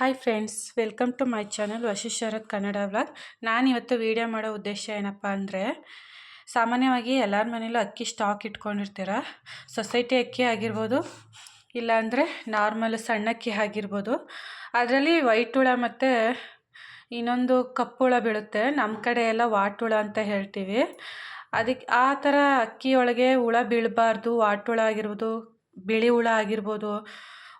Hi friends welcome to my channel Vashi Sharath Kannada vlog ನಾನು ಇವತ್ತು video ಮಾಡೋ ಉದ್ದೇಶ ಏನಪ್ಪ ಅಂದರೆ, ಸಾಮಾನ್ಯವಾಗಿ ಎಲ್ಲರ ಮನೇಲೂ ಅಕ್ಕಿ ಸ್ಟಾಕ್ ಇಟ್ಕೊಂಡಿರ್ತೀರ? ಸೊಸೈಟಿ ಅಕ್ಕಿ ಆಗಿರ್ಬೋದು, ಇಲ್ಲಾಂದರೆ ನಾರ್ಮಲ್ ಸಣ್ಣಕ್ಕಿ ಆಗಿರ್ಬೋದು. ಅದರಲ್ಲಿ ವೈಟ್ ಹುಳ ಮತ್ತು ಇನ್ನೊಂದು ಕಪ್ಪು ಹುಳ ಬೀಳುತ್ತೆ. ನಮ್ಮ ಕಡೆ ಎಲ್ಲ ವಾಟ್ ಹುಳ ಅಂತ ಹೇಳ್ತೀವಿ. ಅದಕ್ಕೆ ಆ ಥರ ಅಕ್ಕಿಯೊಳಗೆ ಹುಳ ಬೀಳಬಾರ್ದು. ವಾಟ್ ಹುಳ ಆಗಿರ್ಬೋದು, ಬಿಳಿ ಹುಳ ಆಗಿರ್ಬೋದು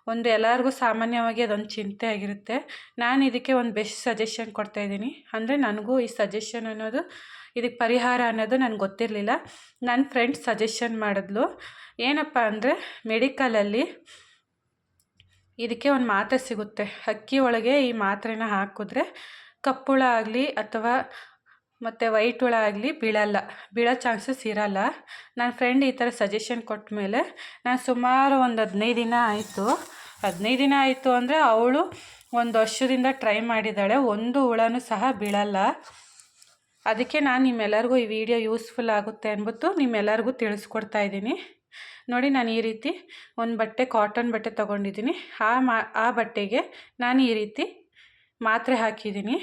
ಒಂದು ಎಲ್ಲರಿಗೂ ಸಾಮಾನ್ಯವಾಗಿ ಅದೊಂದು ಚಿಂತೆ ಆಗಿರುತ್ತೆ. ನಾನು ಇದಕ್ಕೆ ಒಂದು ಬೆಸ್ಟ್ ಸಜೆಷನ್ ಕೊಡ್ತಾ ಇದ್ದೀನಿ. ಅಂದರೆ ನನಗೂ ಈ ಸಜೆಷನ್ ಅನ್ನೋದು, ಇದಕ್ಕೆ ಪರಿಹಾರ ಅನ್ನೋದು ನನಗೆ ಗೊತ್ತಿರಲಿಲ್ಲ. ನನ್ನ ಫ್ರೆಂಡ್ ಸಜೆಷನ್ ಮಾಡಿದ್ಲು. ಏನಪ್ಪ ಅಂದರೆ ಮೆಡಿಕಲಲ್ಲಿ ಇದಕ್ಕೆ ಒಂದು ಮಾತ್ರೆ ಸಿಗುತ್ತೆ. ಅಕ್ಕಿ ಒಳಗೆ ಈ ಮಾತ್ರೆನ ಹಾಕಿದ್ರೆ ಕಪ್ಪುಳ ಆಗಲಿ ಅಥವಾ ಮತ್ತು ವೈಟ್ ಹುಳ ಆಗಲಿ ಬೀಳಲ್ಲ. ಬೀಳೋ ಚಾನ್ಸಸ್ ಇರಲ್ಲ. ನನ್ನ ಫ್ರೆಂಡ್ ಈ ಥರ ಸಜೆಷನ್ ಕೊಟ್ಟ ಮೇಲೆ ನಾನು ಸುಮಾರು ಒಂದು ಹದಿನೈದು ದಿನ ಆಯಿತು. ಹದಿನೈದು ದಿನ ಆಯಿತು ಅಂದರೆ ಅವಳು ಒಂದು ವರ್ಷದಿಂದ ಟ್ರೈ ಮಾಡಿದ್ದಾಳೆ. ಒಂದು ಹುಳನೂ ಸಹ ಬೀಳಲ್ಲ. ಅದಕ್ಕೆ ನಾನು ನಿಮ್ಮೆಲ್ಲರಿಗೂ ಈ ವಿಡಿಯೋ ಯೂಸ್ಫುಲ್ ಆಗುತ್ತೆ ಅಂದ್ಬಿಟ್ಟು ನಿಮ್ಮೆಲ್ಲರಿಗೂ ತಿಳಿಸ್ಕೊಡ್ತಾ ಇದ್ದೀನಿ. ನೋಡಿ ನಾನು ಈ ರೀತಿ ಒಂದು ಬಟ್ಟೆ ಕಾಟನ್ ಬಟ್ಟೆ ತೊಗೊಂಡಿದ್ದೀನಿ. ಆ ಮಾ, ಆ ಬಟ್ಟೆಗೆ ನಾನು ಈ ರೀತಿ ಮಾತ್ರೆ ಹಾಕಿದ್ದೀನಿ.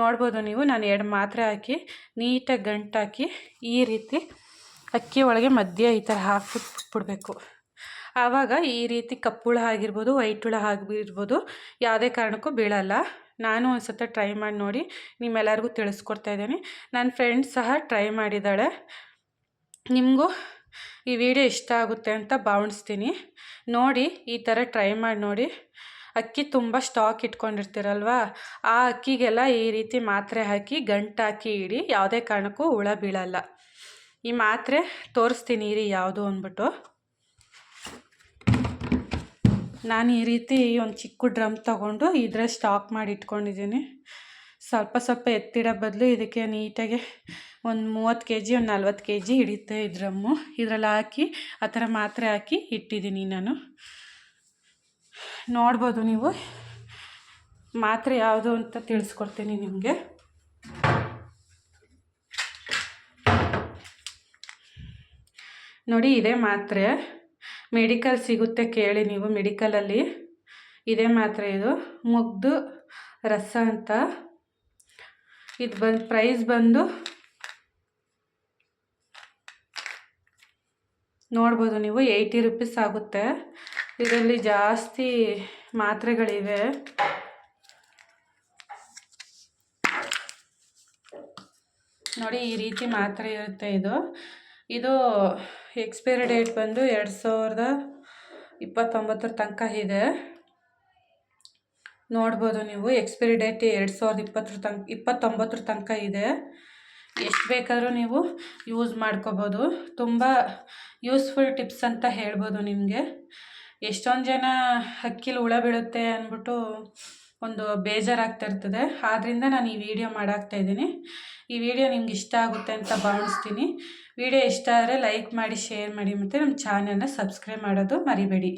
ನೋಡ್ಬೋದು ನೀವು. ನಾನು ಎರಡು ಮಾತ್ರೆ ಹಾಕಿ, ನೀಟಾಗಿ ಗಂಟಾಕಿ, ಈ ರೀತಿ ಅಕ್ಕಿ ಒಳಗೆ ಮಧ್ಯೆ ಈ ಥರ ಹಾಕಿಬಿಡ್ಬೇಕು ಆವಾಗ ಈ ರೀತಿ ಕಪ್ಪುಳ ಆಗಿರ್ಬೋದು, ವೈಟ್ ಹುಳ ಆಗಿರ್ಬೋದು, ಯಾವುದೇ ಕಾರಣಕ್ಕೂ ಬೀಳಲ್ಲ. ನಾನು ಒಂದು ಸತ ಟ್ರೈ ಮಾಡಿ ನೋಡಿ, ನಿಮ್ಮೆಲ್ಲರಿಗೂ ತಿಳಿಸ್ಕೊಡ್ತಾ ಇದ್ದೀನಿ. ನನ್ನ ಫ್ರೆಂಡ್ಸ್ ಸಹ ಟ್ರೈ ಮಾಡಿದ್ದಾಳೆ. ನಿಮಗೂ ಈ ವಿಡಿಯೋ ಇಷ್ಟ ಆಗುತ್ತೆ ಅಂತ ಭಾವಿಸ್ತೀನಿ. ನೋಡಿ, ಈ ಥರ ಟ್ರೈ ಮಾಡಿ ನೋಡಿ. ಅಕ್ಕಿ ತುಂಬ ಸ್ಟಾಕ್ ಇಟ್ಕೊಂಡಿರ್ತೀರಲ್ವ? ಆ ಅಕ್ಕಿಗೆಲ್ಲ ಈ ರೀತಿ ಮಾತ್ರೆ ಹಾಕಿ ಗಂಟಾಕಿ ಇಡಿ, ಯಾವುದೇ ಕಾರಣಕ್ಕೂ ಹುಳ ಬೀಳಲ್ಲ. ಈ ಮಾತ್ರೆ ತೋರಿಸ್ತೀನಿ, ಇರಿ ಯಾವುದು ಅಂದ್ಬಿಟ್ಟು. ನಾನು ಈ ರೀತಿ ಒಂದು ಚಿಕ್ಕ ಡ್ರಮ್ ತೊಗೊಂಡು ಇದ್ರೆ ಸ್ಟಾಕ್ ಮಾಡಿ ಇಟ್ಕೊಂಡಿದ್ದೀನಿ. ಸ್ವಲ್ಪ ಸ್ವಲ್ಪ ಎತ್ತಿಡೋ ಬದಲು ಇದಕ್ಕೆ ನೀಟಾಗಿ ಒಂದು ಮೂವತ್ತು ಕೆ ಜಿ ಒಂದು ನಲ್ವತ್ತು ಕೆ ಜಿ ಹಿಡಿಯುತ್ತೆ ಈ ಡ್ರಮ್ಮು. ಇದರಲ್ಲಿ ಹಾಕಿ, ಆ ಥರ ಮಾತ್ರೆ ಹಾಕಿ ಇಟ್ಟಿದ್ದೀನಿ ನಾನು. ನೋಡ್ಬೋದು ನೀವು. ಮಾತ್ರೆ ಯಾವುದು ಅಂತ ತಿಳಿಸ್ಕೊಡ್ತೀನಿ ನಿಮಗೆ. ನೋಡಿ, ಇದೇ ಮಾತ್ರೆ. ಮೆಡಿಕಲ್ ಸಿಗುತ್ತೆ ಕೇಳಿ ನೀವು ಮೆಡಿಕಲಲ್ಲಿ. ಇದೇ ಮಾತ್ರೆ ಇದು. ಮುಗ್ದು ರಸ ಅಂತ. ಇದು ಬಂದು, ಪ್ರೈಸ್ ಬಂದು ನೋಡ್ಬೋದು ನೀವು, ಏಯ್ಟಿ ರುಪೀಸ್ ಆಗುತ್ತೆ. ಇದರಲ್ಲಿ ಜಾಸ್ತಿ ಮಾತ್ರೆಗಳಿವೆ. ನೋಡಿ, ಈ ರೀತಿ ಮಾತ್ರೆ ಇರುತ್ತೆ ಇದು. ಇದು ಎಕ್ಸ್ಪೈರಿ ಡೇಟ್ ಬಂದು ಎರಡು ಸಾವಿರದ ಇಪ್ಪತ್ತೊಂಬತ್ತರ ತನಕ ಇದೆ. ನೋಡ್ಬೋದು ನೀವು ಎಕ್ಸ್ಪೈರಿ ಡೇಟ್ ಎರಡು ಸಾವಿರದ ಇಪ್ಪತ್ತರ ತನಕ ಇಪ್ಪತ್ತೊಂಬತ್ತರ ತನಕ ಇದೆ. ಎಷ್ಟು ಬೇಕಾದರೂ ನೀವು ಯೂಸ್ ಮಾಡ್ಕೋಬೋದು. ತುಂಬ ಯೂಸ್ಫುಲ್ ಟಿಪ್ಸ್ ಅಂತ ಹೇಳ್ಬೋದು ನಿಮಗೆ. ಎಷ್ಟೊಂದು ಜನ ಹಕ್ಕಿಲಿ ಹುಳ ಬೀಳುತ್ತೆ ಅಂದ್ಬಿಟ್ಟು ಒಂದು ಬೇಜಾರಾಗ್ತಾ ಇರ್ತದೆ. ಆದ್ದರಿಂದ ನಾನು ಈ ವಿಡಿಯೋ ಮಾಡಾಕ್ತಾ ಇದ್ದೀನಿ. ಈ ವಿಡಿಯೋ ನಿಮ್ಗೆ ಇಷ್ಟ ಆಗುತ್ತೆ ಅಂತ ಭಾವಿಸ್ತೀನಿ. ವಿಡಿಯೋ ಇಷ್ಟ ಆದರೆ ಲೈಕ್ ಮಾಡಿ, ಶೇರ್ ಮಾಡಿ ಮತ್ತು ನಮ್ಮ ಚಾನಲ್ನ ಸಬ್ಸ್ಕ್ರೈಬ್ ಮಾಡೋದು ಮರಿಬೇಡಿ.